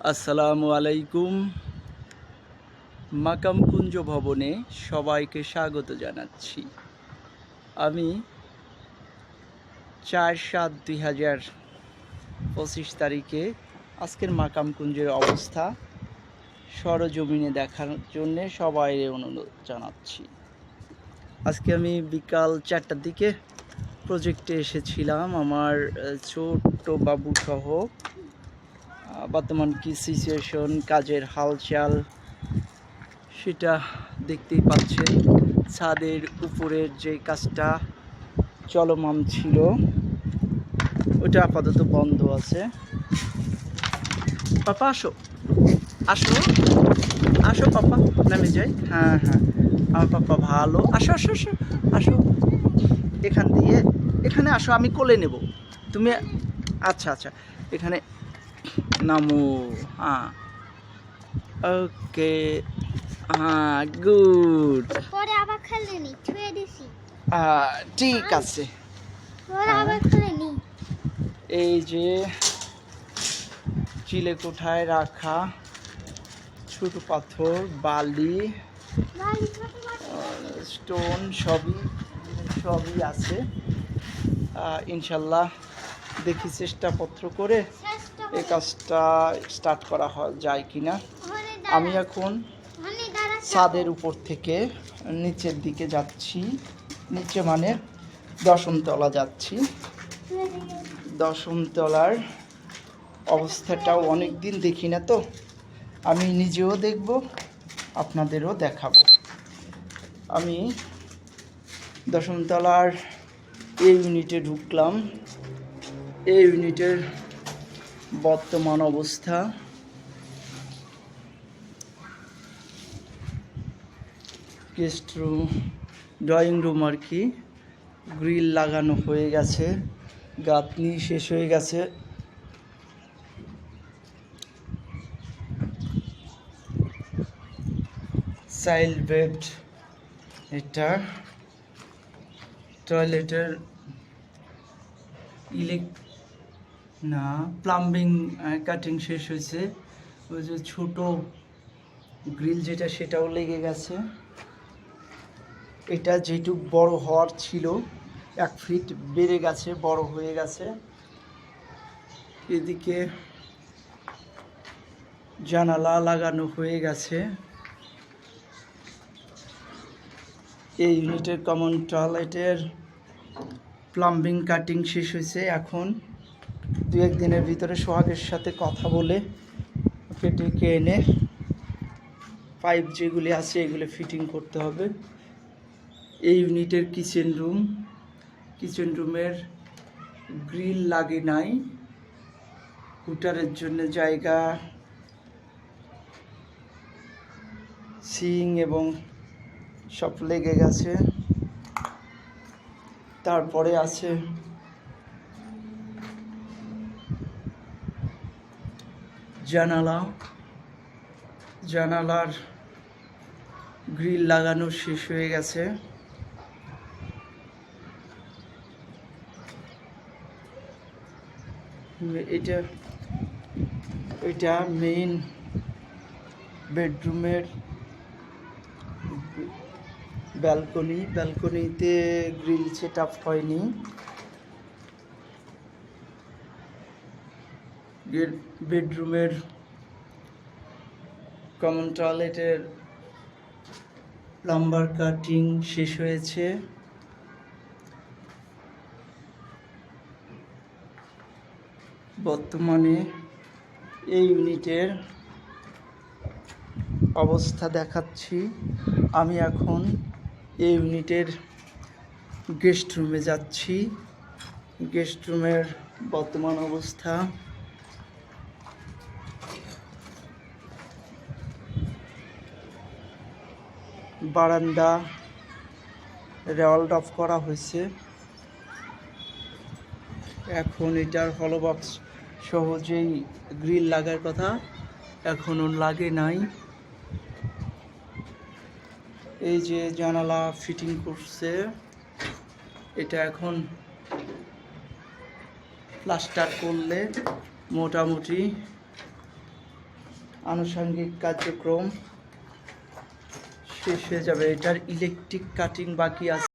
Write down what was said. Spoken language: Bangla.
আসসালামু আলাইকুম। মাকাম কুঞ্জ ভবনে সবাইকে স্বাগত জানাচ্ছি। আমি চার সাত দুই হাজার পঁচিশ তারিখে আজকের মাকাম কুঞ্জের অবস্থা সরজমিনে দেখার জন্যে সবাই অনুরোধ জানাচ্ছি। আজকে আমি বিকাল চারটার দিকে প্রজেক্টে এসেছিলাম। আমার ছোট্ট বাবু সহ আহ, বর্তমান কি সিচুয়েশন কাজের হালচাল, সেটা দেখতেই পাচ্ছেন ছাদের উপরের যে কাজটা চলমান ছিল, ওটা আপাতত বন্ধ আছে। পাপা, আসো। আসো। আসো, পাপা, নামে যাই। হ্যাঁ হ্যাঁ। আমার পাপা ভালো। আসো আসো আসো। আসো। এখান দিয়ে, এখানে আসো, আমি কোলে নেব। তুমি আচ্ছা আচ্ছা। এখানে নামো হ্যাঁ ওকে হ্যাঁ গুড পরে আবার খেলে নি ছুঁয়ে দিছি। ঠিক আছে। পরে। আবার খেলে নি। এই যে চিলে কোঠায় রাখা ছোট পাথর বালি স্টোন সবই সবই আছে। ইনশাল্লাহ দেখি চেষ্টাপত্র করে। এই কাজটা স্টার্ট করা হয় যায় কি না আমি এখন ছাদের উপর থেকে নিচের দিকে যাচ্ছি। নিচে মানে দশমতলা যাচ্ছি। দশমতলার অবস্থাটাও অনেক দিন দেখি না তো। আমি নিজেও দেখব আপনাদেরও দেখাবো। আমি দশমতলার এই ইউনিটে ঢুকলাম। এই ইউনিটের বর্তমান অবস্থা। গেস্ট রুম ড্রয়িং রুম আর কি। গ্রিল লাগানো হয়ে গেছে, গাঁথনি শেষ হয়ে গেছে। চাইল্ড বেড এটা। টয়লেটের ইলেক না প্লাম্বিং কাটিং শেষ হয়েছে। ওই যে ছোটো গ্রিল যেটা, সেটাও লেগে গেছে। এটা যেটুক বড় হওয়ার ছিল, এক ফিট বেড়ে গেছে, বড় হয়ে গেছে। এদিকে জানালা লাগানো হয়ে গেছে। এই ইউনিটের কমন টয়লেটের প্লাম্বিং কাটিং শেষ হয়েছে এখন। দু একদিনের ভিতরে সোহাগের সাথে কথা বলে ওকে ডেকে এনে পাইপ যেগুলি আছে, এগুলো ফিটিং করতে হবে। এই ইউনিটের কিচেন রুম কিচেন রুমের গ্রিল লাগে নাই। হুটারের জন্য জায়গা, সিং এবং সব লেগে গেছে। তারপরে আছে জানালা, জানালার গ্রিল লাগানো শেষ হয়ে গেছে। এটা এটা মেইন বেডরুমের ব্যালকনি ব্যালকনিতে গ্রিল সেট আপ হয়নি। বেডরুমের কমন টয়লেটের প্লাম্বার কাটিং শেষ হয়েছে। বর্তমানে এই ইউনিটের অবস্থা দেখাচ্ছি। আমি এখন এই ইউনিটের গেস্ট রুমে যাচ্ছি। গেস্ট রুমের বর্তমান অবস্থা বারান্দা রেওয়াল অফ করা হয়েছে। এখন এটার হলো বক্স সহজেই গ্রিল লাগার কথা এখনও লাগে নাই। এই যে জানালা ফিটিং করছে, এটা এখন প্লাস্টার করলে মোটামুটি আনুষঙ্গিক কার্যক্রম শেষ হয়ে যাবে। এটার ইলেকট্রিক কাটিং বাকি আছে।